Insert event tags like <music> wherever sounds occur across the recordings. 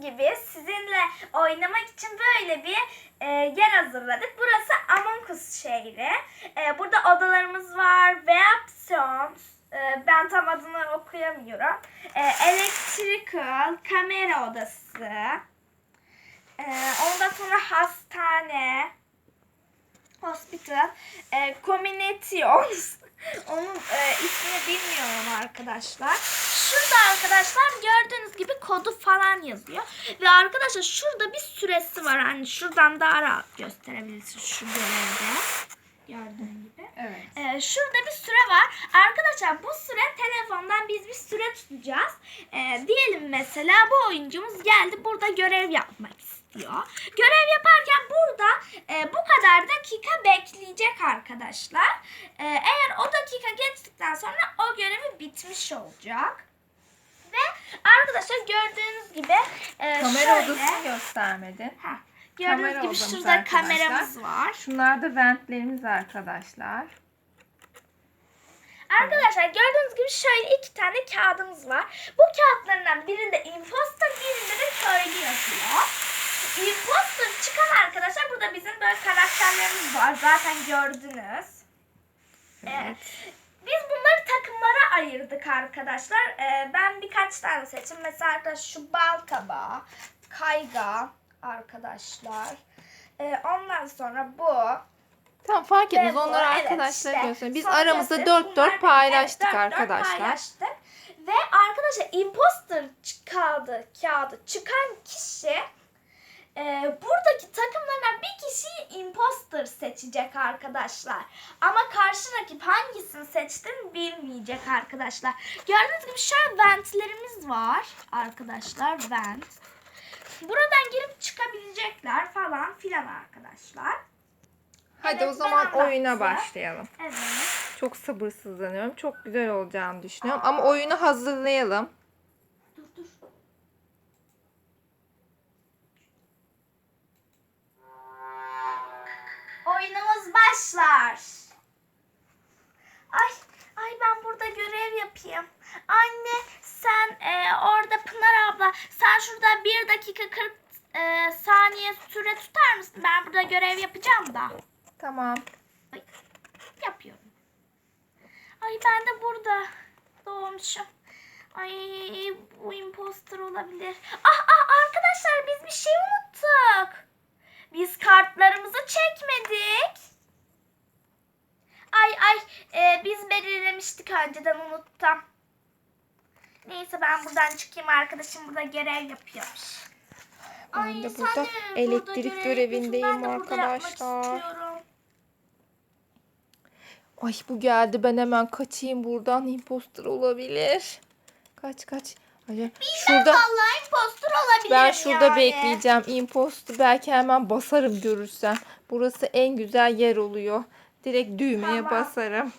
gibi sizinle oynamak için böyle bir e, yer hazırladık. Burası Among Us şehri. E, burada odalarımız var. Reactions. E, ben tam adını okuyamıyorum. E, electrical, kamera odası. E, ondan sonra hastane. Hospital. E, communities. <laughs> Onun e, ismini bilmiyorum arkadaşlar. Şurada arkadaşlar gördüğünüz gibi kodu falan yazıyor. Ve arkadaşlar şurada bir süresi var. Hani şuradan daha rahat gösterebilirsin şu görevde. Gördüğün gibi. Evet. Ee, şurada bir süre var. Arkadaşlar bu süre telefondan biz bir süre tutacağız. Ee, diyelim mesela bu oyuncumuz geldi burada görev yapmak istiyor. Görev yaparken burada e, bu kadar dakika bekleyecek arkadaşlar. Ee, eğer o dakika geçtikten sonra o görevi bitmiş olacak. Arkadaşlar gördüğünüz gibi e, Kamera şöyle, odasını göstermedin. Heh, gördüğünüz Kamera gibi şurada arkadaşlar. kameramız var. Şunlar da ventlerimiz arkadaşlar. Arkadaşlar gördüğünüz gibi şöyle iki tane kağıdımız var. Bu kağıtlarından birinde imposter birinde de köylü yazıyor. Imposter çıkan arkadaşlar burada bizim böyle karakterlerimiz var. Zaten gördünüz. Evet. Biz bunları takımlara ayırdık arkadaşlar. Ee, ben birkaç tane seçtim. Mesela arkadaşlar şu bal kabağı, kayga arkadaşlar. Ee, ondan sonra bu. Tamam fark etmez. Ve bu, Onları evet, arkadaşlara işte. gösterin. Biz Sonra aramızda göstereyim. dört Bunlar dört benim. paylaştık Evet, dört dört arkadaşlar. paylaştık. Ve arkadaşlar imposter ç- kağıdı, kağıdı çıkan kişi e, buradaki takımlardan bir kişiyi imposter seçecek arkadaşlar. Ama karşı rakip hangisini seçtiğini bilmeyecek arkadaşlar. Gördüğünüz gibi şöyle ventlerimiz var arkadaşlar. Vent. Buradan girip çıkabilecekler falan filan arkadaşlar. Hadi Evet, o zaman oyuna başlayalım. Evet. Çok sabırsızlanıyorum. Çok güzel olacağını düşünüyorum. Ama oyunu hazırlayalım. Şurada 1 dakika 40 e, saniye süre tutar mısın? Ben burada görev yapacağım da. Tamam. Yapıyorum. Ay ben de burada doğmuşum. Ay bu imposter olabilir. Ah ah arkadaşlar biz bir şey unuttuk. Biz kartlarımızı çekmedik. Ay ay e, biz belirlemiştik önceden unuttum. Neyse ben buradan çıkayım arkadaşım burada görev yapıyormuş. Ben de sen burada de elektrik görevindeyim de burada yapmak arkadaşlar. Ay bu geldi. Ben hemen kaçayım buradan. Imposter olabilir. Kaç kaç. Ay, şurada Vallahi imposter olabilirim ben şurada yani. bekleyeceğim. Imposter belki hemen basarım görürsen. Burası en güzel yer oluyor. Direkt düğmeye Tamam. basarım.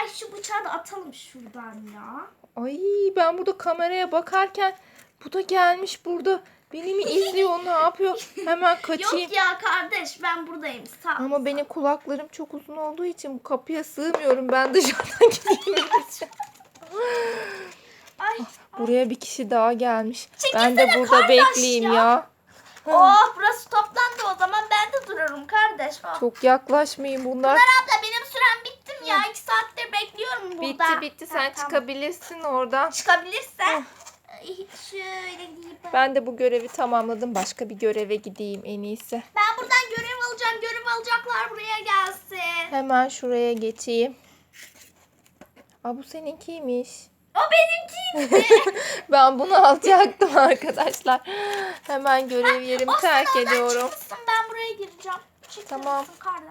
Ay şu bıçağı da atalım şuradan ya. Ay ben burada kameraya bakarken bu da gelmiş burada. Beni mi izliyor ne yapıyor? Hemen <laughs> kaçayım. Yok ya kardeş ben buradayım sağ ol. Ama benim kulaklarım çok uzun olduğu için bu kapıya sığmıyorum. Ben dışarıdan <laughs> gideyim. Ay. Buraya bir kişi daha gelmiş. Ben de burada kardeş bekleyeyim ya. ya. Oh burası toplandı o zaman ben de dururum kardeş. Oh. Çok yaklaşmayın bunlar. Pınar abla benim sürem bitti mi ya? İki bekliyorum burada. Bitti bitti sen tamam. çıkabilirsin oradan. Çıkabilirsen. Şöyle diyeyim. Ben... De bu görevi tamamladım. Başka bir göreve gideyim en iyisi. ben buradan görev alacağım. Görev alacaklar buraya gelsin. Hemen şuraya geçeyim. Aa bu seninkiymiş. O benimkiydi. <laughs> Ben bunu alacaktım <laughs> arkadaşlar. Hemen görev yerimi terk ediyorum. ben buraya gireceğim. Çekil Tamam. Kardeş.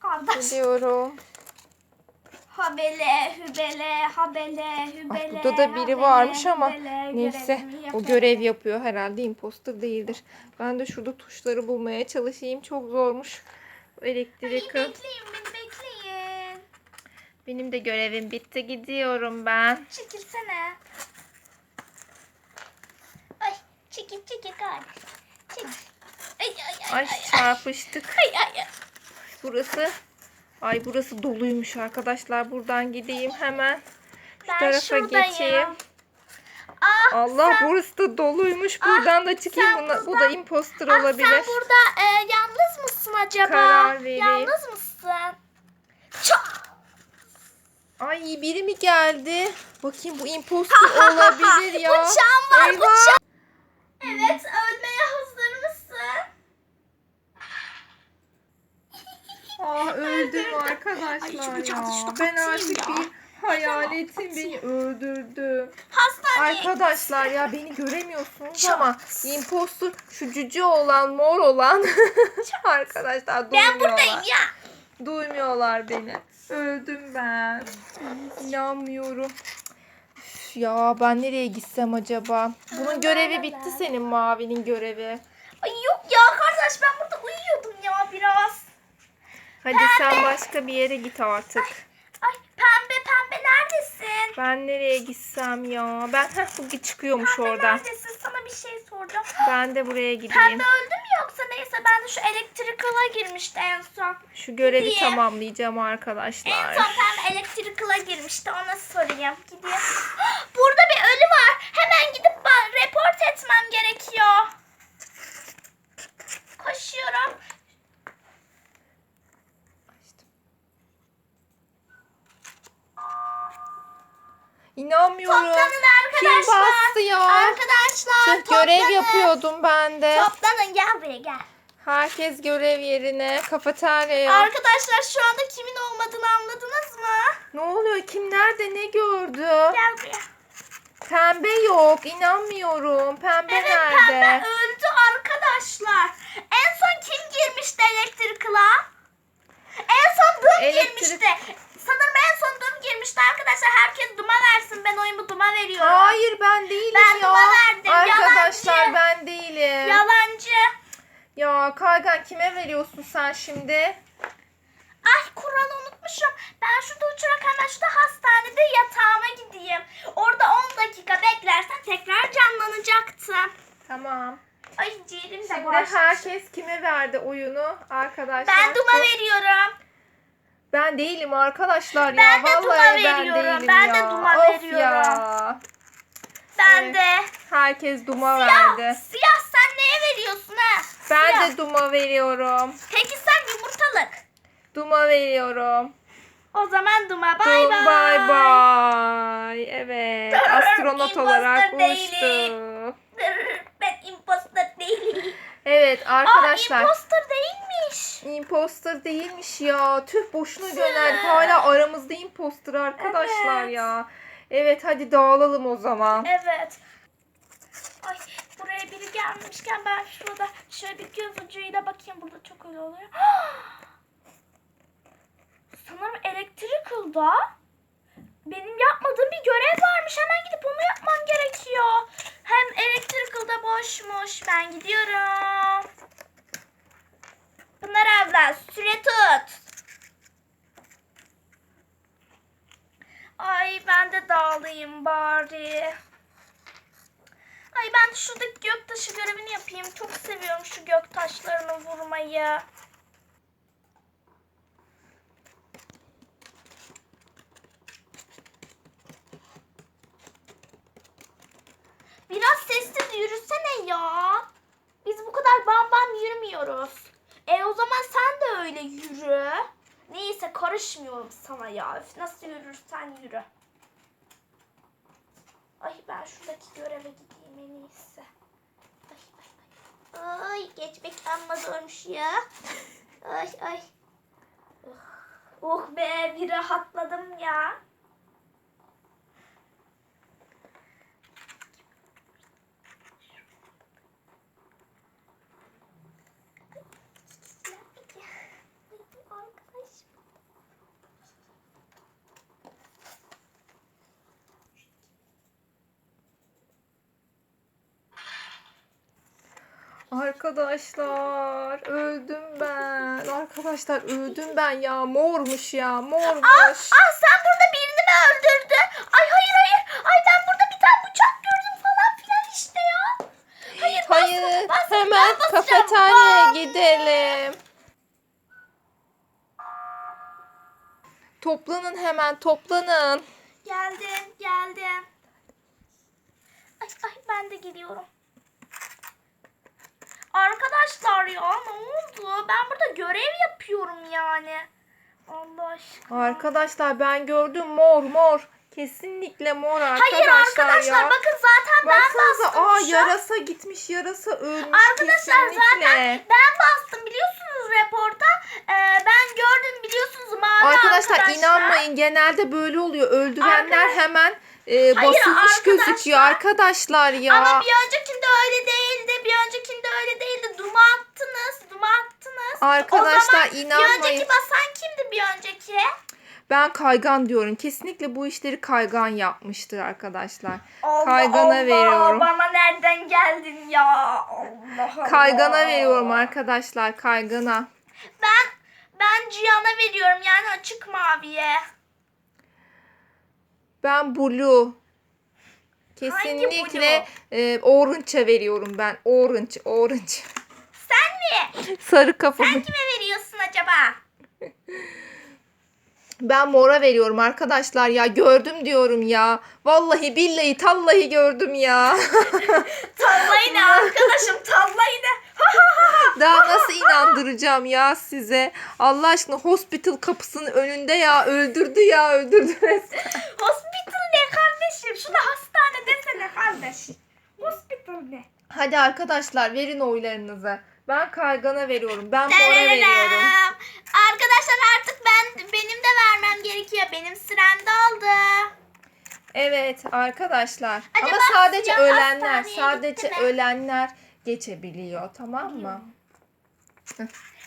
Kardeş. Gidiyorum. Habele, hübele, habele, hübele. Ah, burada da biri habele, varmış ama hübele, neyse o görev yapıyor herhalde imposter değildir. Ben de şurada tuşları bulmaya çalışayım. Çok zormuş. Elektrik. Bekleyin beni bekleyin. Benim de görevim bitti. Gidiyorum ben. Çekilsene. Ay çekil çekil kardeş. Çekil. Ay ay ay. Ay çarpıştık. Ay ay ay. Burası Ay burası doluymuş arkadaşlar. Buradan gideyim hemen. Şu Ben tarafa geçeyim. Ah, Allah sen, burası da doluymuş. Buradan da çıkayım. Buna- bu burada- da imposter ah, olabilir. sen burada e, yalnız mısın acaba? Karar vereyim. Yalnız mısın? Çok. Ay biri mi geldi? Bakayım bu imposter <laughs> olabilir ya. Bıçağım var Eyvah. bıçağım. Evet ölmeye hazır mısın? Aa Ay, arkadaşlar şu ya. Ben artık ya. bir hayaletim beni öldürdü. Hastaneye. Arkadaşlar ya beni göremiyorsunuz Çok. ama imposter şu cüce olan mor olan <laughs> arkadaşlar duymuyorlar. Ben buradayım ya. Duymuyorlar beni. Öldüm ben. İnanmıyorum. Üf ya ben nereye gitsem acaba? Bunun görevi bitti senin mavinin görevi. Ay yok ya kardeş ben burada uyuyordum ya biraz. Hadi sen başka bir yere git artık. Ay pembe pembe neredesin? Ben nereye gitsem ya? Ben heh, bu çıkıyormuş Pembe oradan. neredesin? Sana bir şey soracağım. Ben de buraya gideyim. Pembe öldü mü yoksa neyse ben de şu elektrikala girmişti en son. Şu görevi Gideyim. tamamlayacağım En arkadaşlar. son pembe elektrikala girmişti ona sorayım. Gideyim. <gasps> Burada bir ölü var. Hemen gidip ba- report etmem gerekiyor. Koşuyorum. İnanmıyorum. Toplanın Kim arkadaşlar. bastı ya? Arkadaşlar Tüh, görev toplanın. yapıyordum ben de. Toplanın gel buraya gel. Herkes görev yerine. Kafeterya. Arkadaşlar şu anda kimin olmadığını anladınız mı? Ne oluyor? Kim nerede ne gördü? Gel buraya. Pembe yok. İnanmıyorum. Pembe Evet nerede? pembe öldü arkadaşlar. En son kim girmişti elektrikla? En son Dum Elektrik- girmişti. Sanırım en son Dum girmişti arkadaşlar. Herkes Dum'a versin. Ben oyumu Dum'a veriyorum. Hayır ben değilim Ben ya. Duman verdim, Arkadaşlar yalancı. ben değilim. Yalancı. Ya Kaygan kime veriyorsun sen şimdi? Ay kuralı unutmuşum. Ben şurada uçarak hemen şurada hastanede yatağıma gideyim. Orada 10 dakika beklersen tekrar canlanacaktım. Tamam. Ay ciğerim de Şimdi boş. herkes kime verdi oyunu arkadaşlar? Ben Dum'a veriyorum. Ben değilim arkadaşlar ya. Ben de Dum'a Vallahi ben veriyorum. değilim Ben ya. de Dum'a of veriyorum. ya. Ben Evet. de. Herkes Dum'a Siyah, verdi. siyah sen neye veriyorsun ha? Ben Siyah. de Dum'a veriyorum. Peki sen yumurtalık. Dum'a veriyorum. O zaman Duma bay bay. bay bay. Evet. <laughs> Astronot olarak değilim. uçtu. <laughs> Ben imposter değilim. Evet arkadaşlar. Aa imposter değilmiş. Imposter değilmiş ya. Tüh boşuna gönderdik. Hala aramızda imposter arkadaşlar Evet. ya. Evet hadi dağılalım o zaman. Evet. Ay buraya biri gelmişken ben şurada şöyle bir göz ucuyla bakayım. Burada çok öyle oluyor. <gasps> Sanırım Electrical'da benim yapmadığım bir görev varmış. Hemen gidip onu yapmam gerekiyor. Hem Electrical'da boşmuş. Ben gidiyorum. Pınar abla süre tut. Ay ben de dağılayım bari. Ay ben de şuradaki göktaşı görevini yapayım. Çok seviyorum şu göktaşlarını vurmayı. Biraz sessiz yürüsene ya. Biz bu kadar bam bam yürümüyoruz. E o zaman sen de öyle yürü. Neyse karışmıyorum sana ya. Üf, Nasıl yürürsen yürü. Ay ben şuradaki göreve gideyim en iyisi. Ay ay ay. Ay geçmek amma zormuş ya. <laughs> Ay ay. Oh be bir rahatladım ya. Arkadaş. Arkadaşlar öldüm ben. Arkadaşlar öldüm ben ya. Mormuş ya. Mormuş. Ah, ah sen burada birini mi öldürdün? Ay hayır hayır. Ay ben burada bir tane bıçak gördüm falan filan işte ya. Hayır, bas- Hayır. bas- Hemen ben basacağım. kafeteryaya Bas. gidelim. Toplanın hemen toplanın. Geldim geldim. geliyorum. Arkadaşlar ya ne oldu? Ben burada görev yapıyorum yani. Allah aşkına. Arkadaşlar ben gördüm mor mor. Kesinlikle mor arkadaşlar Hayır arkadaşlar ya. bakın zaten ben Baksanıza bastım aa şu yarasa gitmiş yarasa ölmüş Arkadaşlar kesinlikle. zaten ben bastım biliyorsunuz reporta. Ee, ben gördüm biliyorsunuz mavi Arkadaşlar, inanmayın genelde böyle oluyor. Öldürenler Arkadaş- hemen e, Hayır, basılmış arkadaşlar. gözüküyor arkadaşlar ya. Ama bir öncekinde öyle değildi. Bir öncekinde öyle değildi. Duma attınız. Duma attınız. Arkadaşlar, o zaman inanmayın. Bir önceki basan kimdi bir önceki? Ben kaygan diyorum. Kesinlikle bu işleri kaygan yapmıştır arkadaşlar. Allah Kaygana Allah, veriyorum. Bana nereden geldin ya? Allah Allah. Kaygana veriyorum arkadaşlar. Kaygana. Ben ben Cihan'a veriyorum yani açık maviye. Ben blue. Kesinlikle e, orange'a veriyorum ben. Orange, orange. Sen mi? Sarı kafalı. Sen kime veriyorsun acaba? Ben mora veriyorum arkadaşlar ya. Gördüm diyorum ya. Vallahi billahi tallahi gördüm ya. <laughs> Tallayı ne arkadaşım tallayı ne? <laughs> Daha nasıl inandıracağım ya size? Allah aşkına hospital kapısının önünde ya. Öldürdü ya öldürdü. Hospital ne kardeşim? Şuna hastane desene kardeş. Hospital ne? Hadi arkadaşlar verin oylarınızı. Ben kaygana veriyorum. Ben mora veriyorum. Arkadaşlar artık ben benim de vermem gerekiyor. Benim sürem doldu. Evet arkadaşlar. Acaba Ama sadece siyah ölenler, hastaneye sadece gitti mi? ölenler geçebiliyor. Tamam mı?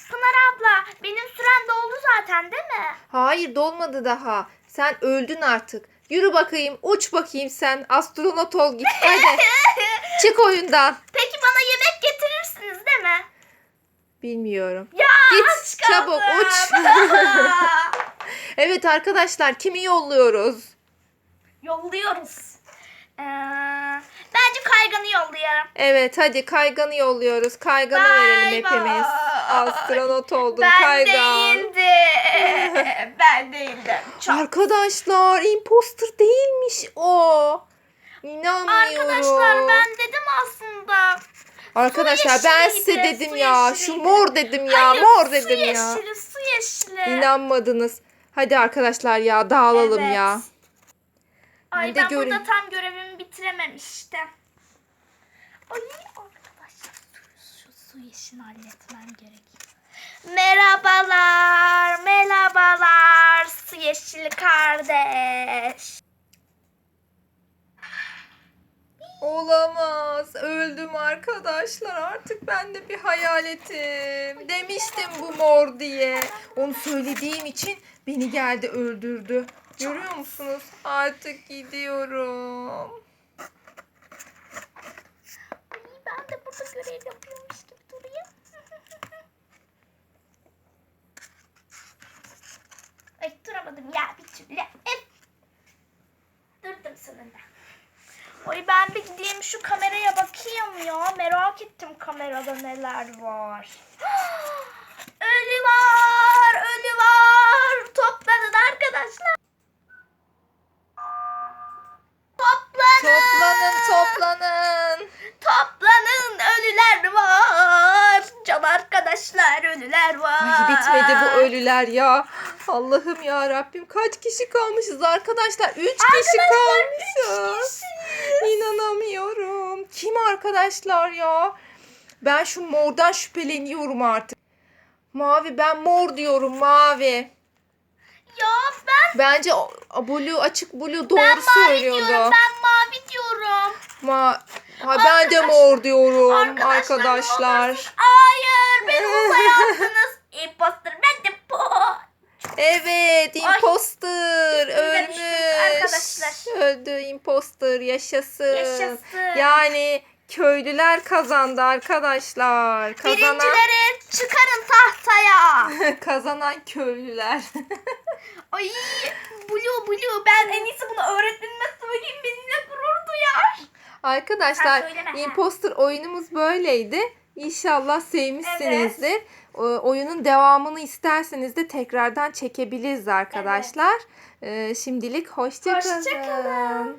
Pınar abla benim sürem doldu zaten değil mi? Hayır dolmadı daha. Sen öldün artık. Yürü bakayım, uç bakayım sen. Astronot ol git hadi. <laughs> Çık oyundan. Peki bana yemek getirirsiniz değil mi? Bilmiyorum. Ya Git, aç kaldım. çabuk, uç. <laughs> Evet arkadaşlar kimi yolluyoruz? Yolluyoruz. Ee, bence kayganı yolluyorum. Evet hadi kayganı yolluyoruz. Kayganı Bay verelim hepimiz. bay. Astronot oldun Ben kaygan. değildim. <laughs> ben değildim. Çok. Arkadaşlar imposter değilmiş o. İnanmıyorum. Arkadaşlar ben dedim aslında. Arkadaşlar ben size dedim su ya. yeşiliydi. Şu mor dedim ya. Hayır, mor dedim ya. su yeşili. İnanmadınız. Hadi arkadaşlar ya dağılalım Evet. ya. Ay Ben de ben burada tam görevimi bitirememiştim. Ay arkadaşlar yeşilini halletmem gerekiyor. Merhabalar, merhabalar su yeşili kardeş. Olamaz. Öldüm arkadaşlar. Artık ben de bir hayaletim. Demiştim bu mor diye. Onu söylediğim için beni geldi öldürdü. Görüyor musunuz? Artık gidiyorum. Ben de burada görev yapıyormuş duramadım ya bir türlü. Öf. Durdum sonunda. Oy ben bir gideyim şu kameraya bakayım ya. Merak ettim kamerada neler var. <gasps> ölü var, ölü var. Toplanın arkadaşlar. Toplanın. Toplanın toplanın. Toplanın ölüler var. Can arkadaşlar ölüler var. Ay bitmedi bu ölüler ya. Allah'ım ya Rabbim kaç kişi kalmışız arkadaşlar? Üç kişi kalmışız. İnanamıyorum. Kim arkadaşlar ya? Ben şu mordan şüpheleniyorum artık. Mavi ben mor diyorum mavi. Ya ben Bence o- blue açık blue doğru ben mavi söylüyordu. diyorum. Ben mavi diyorum. Ma ha, ben de mor diyorum arkadaşlar. ne. Hayır beni uzaya attınız. İmposter ben de bu. Evet, imposter düştük ölmüş. arkadaşlar. Öldü imposter yaşasın. Yaşasın. Yani köylüler kazandı arkadaşlar. Kazanan Birincileri çıkarın tahtaya. <laughs> kazanan köylüler. <laughs> Ay Blue Blue ben en iyisi bunu öğretmenime söyleyeyim benimle gurur duyar. Arkadaşlar söyleme, imposter oyunumuz böyleydi. İnşallah sevmişsinizdir. O- Oyunun devamını isterseniz de tekrardan çekebiliriz arkadaşlar. Ee, şimdilik hoşça Hoşça kalın. kalın.